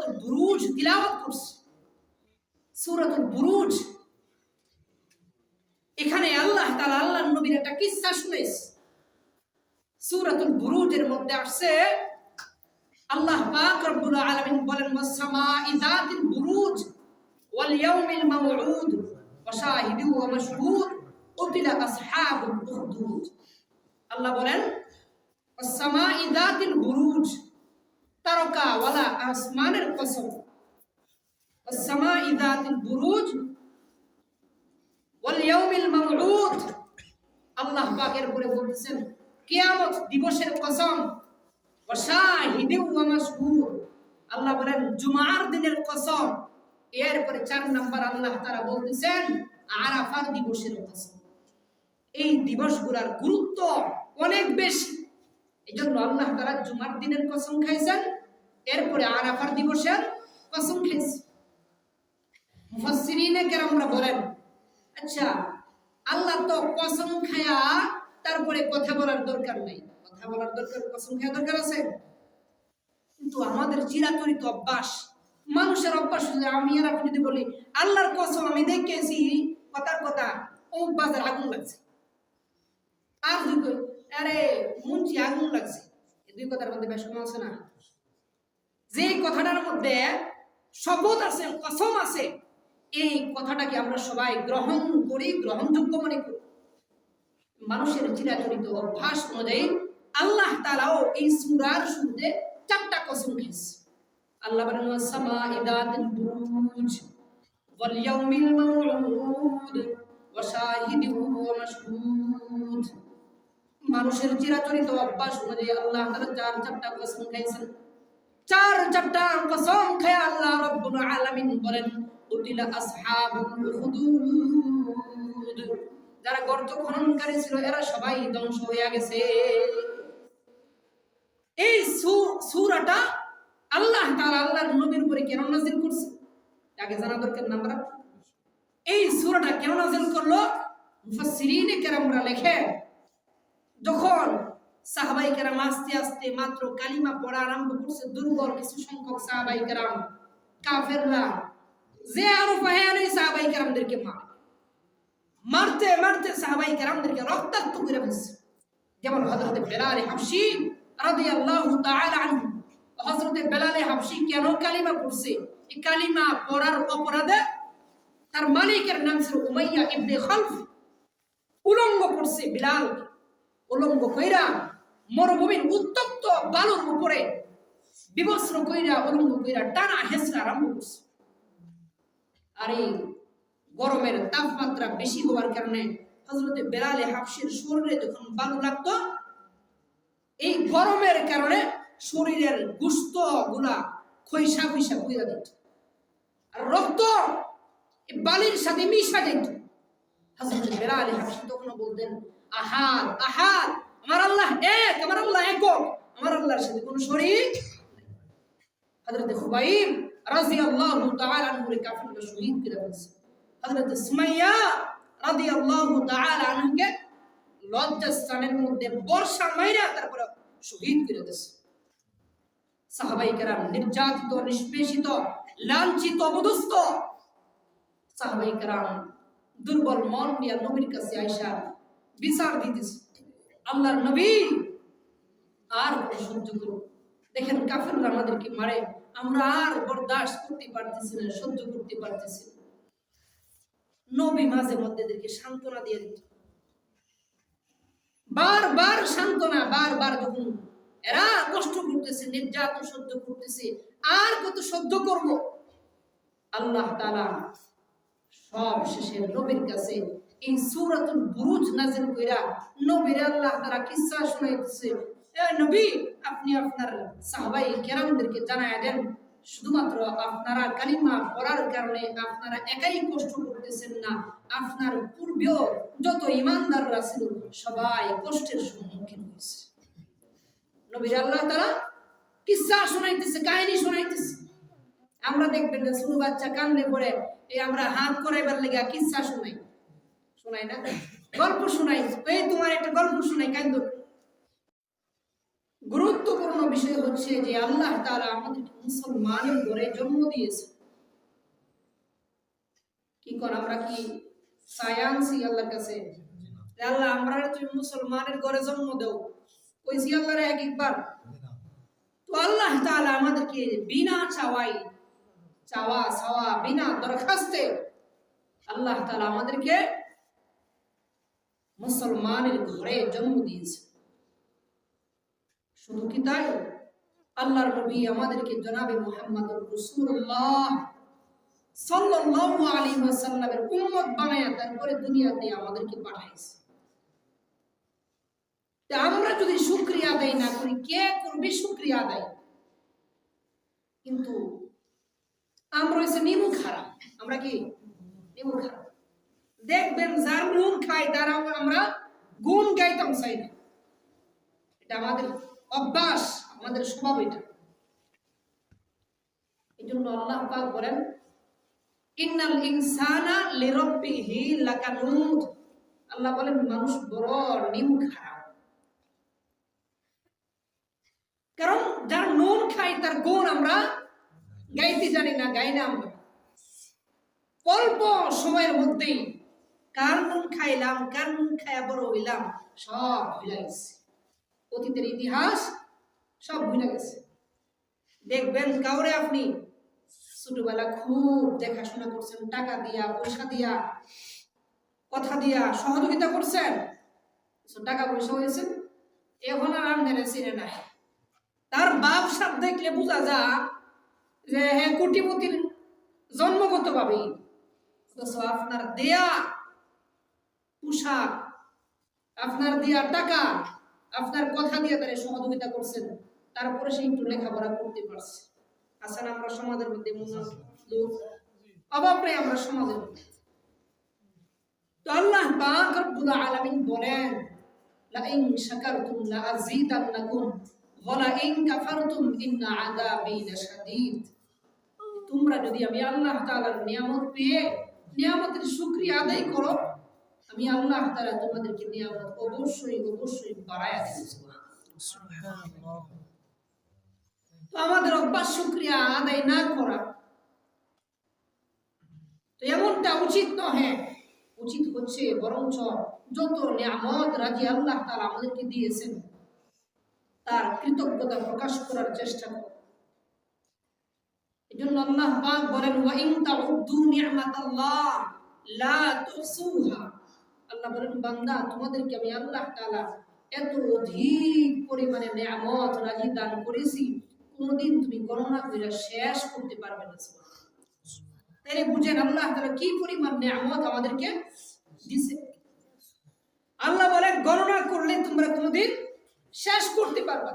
সূরাতুল বুরুজ তিলাওয়াত করছি। সূরাতুল বুরুজ। এখানে আল্লাহ তাআলা আল্লাহর নবীর একটা কিসসা শুনাইছে। সূরাতুল বুরুজের মধ্যে আসছে, আল্লাহ পাক রব্বুল আলামিন বলেন ওয়াস-সামাই যাতিল বুরুজ ওয়াল ইয়াউমিল মাওউদ ওয়া শাহিদু ওয়া মাশহুদ উতিলা আসহাবুল উখদুদ। আল্লাহ বলেন ওয়াস-সামাই যাতিল বুরুজ তারকা ওয়ালা আসমানের কসম। যাতিল বুরুজ ওয়াল ইয়াউমিল মাওউদ আল্লাহ পাকের উপরে বলতেছেন, কিয়ামত দিবসের কসম। ওয়াশাহিদিন ওয়া মাশহুদ আল্লাহ বলেন, জুমার দিনের কসম। এরপরে চার নাম্বার আল্লাহ তারা বলতেছেন, আরাফার দিবসের কসম। এই দিবসগুলোর গুরুত্ব অনেক বেশি। এই জন্য আল্লাহ তারা জুমার দিনের কসম খাইছেন এরপরে আরাফার দিবসের কসম খাইছেন মুফাসসিরিনে কেরামরা বলেন আচ্ছা আল্লাহ তো কসম খায়া তারপরে কথা বলার দরকার নাই। কথা বলার দরকার কসম খায়া দরকার আছে? কিন্তু আমাদের চিরাচরিত অভ্যাস মানুষের অভ্যাস আমি আর আপনি যদি বলি আল্লাহর কসম আমি দেখেছি কথার কথা অমুক বাজার আগুন লাগছে। আর যদি কই, আরে মুন্সি আগুন লাগছে। দুই কথার মধ্যে বেশ কম আছে না? যে কথাটার মধ্যে শপথ আছে, কসম আছে, এই কথাটাকে আমরা সবাই গ্রহণ করি, গ্রহণযোগ্য মনে করি। মানুষের চিরাচরিত অভ্যাস অনুযায়ী আল্লাহ তালাও এই সুরার শুরুতে চারটা কসম খেয়েছে। আল্লাহ বলেন সামা ইদাতিল বুরুজ মানুষের চিরাচরিত অভ্যাস অনুযায়ী আল্লাহ তাআলা চার চারটা কসম খাইছেন চার চারটা কসম খায় আল্লাহ রাব্বুল আলামিন বলেন, উতিলা আসহাবুল হুদুদ যারা গর্ত খননকারী ছিল, এরা সবাই ধ্বংস হয়ে গেছে। এই সূরাটা আল্লাহ তাআলা আল্লাহর নবীর উপরে কেন নাযিল করছে? আগে জানা দরকার না আমরা। এই সূরাটা কেন নাযিল করল? মুফাসসিরিনে কেরামরা লেখে যখন সাহাবাই কেরাম আস্তে আস্তে মাত্র কালিমা পড়া আরম্ভ করছে, দুর্বল কিছু সংখ্যক সাহাবাই কেরাম কাফেররা, যে আরও ফাহানি সাহাবাই কেরামদেরকে মারে। মারতে মারতে সাহাবাই কেরামদেরকে রক্তাক্ত করে ফেলছে। যেমন হযরত বেলাল হাবশি রাদিয়াল্লাহু তাআলা আনহু। হযরত বেলাল হাবশি কেন কালিমা পড়ছে? এই কালিমা পড়ার অপরাধে তার মালিকের নাম ছিল উমাইয়া ইবনে খালফ। উলঙ্গ করছে বিলাল উলঙ্গ কইরা মরুভূমির উত্তপ্ত বালুর উপরে বিবস্ত্র কইরা, উলঙ্গ কইরা টানা হেসরা আরম্ভ করছে। আর এই গরমের তাপমাত্রা বেশি হওয়ার কারণে হজরতে বেলালে হাফসির শরীরে যখন বালু লাগতো, এই গরমের কারণে শরীরের গুস্তগুলা খৈসা খৈসা পুইরা দিত। আর রক্ত বালির সাথে মিশা যেত। হযরত বেলাল হাবশী তখন বলতেন আহাদ আহাদ আমার আল্লাহ এক, আমার আল্লাহ একক। আমার আল্লাহর সাথে কোনো শরীক হযরত খুবাইব রাদিয়াল্লাহু তাআলা আনহু কাফিররা শহীদ করে ফেলছে। হযরত সুমাইয়া রাদিয়াল্লাহু তাআলা আনহুকে লজ্জাস্থানের মধ্যে বর্ষা মাইরা তারপরে শহীদ করে দিয়েছে। সাহাবাই কেরাম নির্যাতিত, নিষ্পেষিত, লাঞ্ছিত অবদস্ত সাহাবাই কেরাম দুর্বল মন নিয়ে নবীর কাছে আইসা বিচার দিতেছে। আল্লাহর নবী। আর সহ্য করো দেখেন, কাফেররা আমাদেরকে মারে। আমরা আর বরদাস্ত করতে পারতেছি না, সহ্য করতে পারতেছি না। নবী মাঝে মধ্যে এদেরকে সান্ত্বনা দিয়ে দিত। বারবার সান্ত্বনা, বারবার যখন এরা কষ্ট করতেছে, নির্যাতন সহ্য করতেছে, আর কত সহ্য করব? আল্লাহ তাআলা সব শেষে নবীর কাছে এই সূরাতুল বুরুজ নাযিল কইরা নবীর আল্লাহ তাআলা কিসসা শোনাইতেছে? এ নবী, আপনি আপনার সাহাবাই কেরামদেরকে জানায়া দেন। শুধুমাত্র আপনারা কালিমা পড়ার কারণে আপনারা একাই কষ্ট করতেছেন না। আপনার পূর্বেও যত ইমানদাররা ছিল, সবাই কষ্টের সম্মুখীন হয়েছে। নবীর আল্লাহ তারা কিসসা শোনাইতেছে, কাহিনী শোনাইতেছে। আমরা দেখবেন যে ছোট বাচ্চা কান্দে পড়ে এই আমরা হাত করাইবার লেগে কিসসা শোনাই? শোনাই না? গল্প শোনাই, এই তোমার একটা গল্প শোনাই কান্দ গুরুত্বপূর্ণ বিষয় হচ্ছে যে আল্লাহ তাআলা আমাদেরকে মুসলমানের ঘরে জন্ম দিয়েছে। কি কর, আমরা কি সায়ান্সি আল্লাহর কাছে? আল্লাহ, আমরা তুমি মুসলমানের ঘরে জন্ম দেও, কইছি এক একবার। তো আল্লাহ আমাদেরকে বিনা চাওয়াই চাওয়া চাওয়া বিনা দরখাস্তে আল্লাহ তাআলা আমাদেরকে মুসলমানের ঘরে জন্ম দিয়েছে। শুধু কি তাই? আল্লাহর নবী আমাদেরকে জনাবে মুহাম্মদ রাসূলুল্লাহ সাল্লাল্লাহু আলাইহি ওয়াসাল্লামের উম্মত বানায়া তারপরে দুনিয়াতে আমাদেরকে পাঠাইছে। আমরা যদি শুকরিয়া আদায় না করি, কে করবে শুকরিয়া আদায়? কিন্তু আমরা হচ্ছে নিমু খারাপ আমরা কি? নিমু খারাপ দেখবেন যার নুন খাই, তার আমরা গুণ গাইতাম চাই না এটা আমাদের অভ্যাস, আমাদের স্বভাব এটা। এই জন্য আল্লাহ পাক বলেন, ইন্নাল ইনসানা লিরাব্বিহি লাকানুদ। আল্লাহ বলেন, মানুষ বড় নিম খারাপ কারণ যার নুন খাই তার গুণ আমরা গাইতে জানি না, গাই না আমরা। অল্প সময়ের মধ্যেই কার নুন খাইলাম, কার নুন খাইয়া বড় হইলাম, সব ভুলে গেছে। অতীতের ইতিহাস সব ভুলে গেছে। দেখবেন কাউরে আপনি ছোটবেলা খুব দেখাশোনা করছেন, টাকা দিয়া, পয়সা দিয়া, কথা দিয়া, সহযোগিতা করছেন টাকা পয়সা হয়েছে, এখন আর আমদারে চিনে নাই। তার বাপ সাপ দেখলে বোঝা যা যে হ্যাঁ কোটিপতির জন্মগত ভাবেই। অথচ আপনার দেয়া পোশাক, আপনার দেয়া টাকা, আপনার কথা দিয়ে তারা সহযোগিতা করছেন। তারপরে সে একটু লেখাপড়া করতে পারছে। আছেন আমরা সমাজের মধ্যে অভাব নেই, আমরা সমাজের মধ্যে। আল্লাহ পাক রব্বুল আলামিন বলেন লা ইন শাকারতুম লা আযীদান্নাকুম ওয়া লা ইন কাফারতুম আযাবি লাশাদীদ। তোমরা যদি আমি আল্লাহ তাআলার নিয়ামত পেয়ে নিয়ামতের শুকরিয়া আদায় করো আমি আল্লাহ তাআলা তোমাদেরকে নিয়ামত অবশ্যই অবশ্যই বাড়ায়া দেব। তো আমাদের অভ্যাস শুক্রিয়া আদায় না করা তো এমনটা উচিত নহে। উচিত হচ্ছে বরঞ্চ যত নিয়ামত রাজি আল্লাহ তাআলা আমাদেরকে দিয়েছেন, তার কৃতজ্ঞতা প্রকাশ করার চেষ্টা করো এজন্য আল্লাহ পাক বলেন, ওয়া ইন তাউদ্দু নি'মাতাল্লাহ লা তুহসুহা। আল্লাহ বলেন, বান্দা, তোমাদেরকে আমি আল্লাহ তাআলা এত অধিক পরিমাণে নিয়ামত, রাজি দান করেছি, কোনদিন তুমি গণনা করে শেষ করতে পারবে না তাহলে বুঝেন আল্লাহ তাআলা কি পরিমাণ নিয়ামত আমাদেরকে দিছে আল্লাহ বলে গণনা করলে তোমরা কোনদিন শেষ করতে পারবা।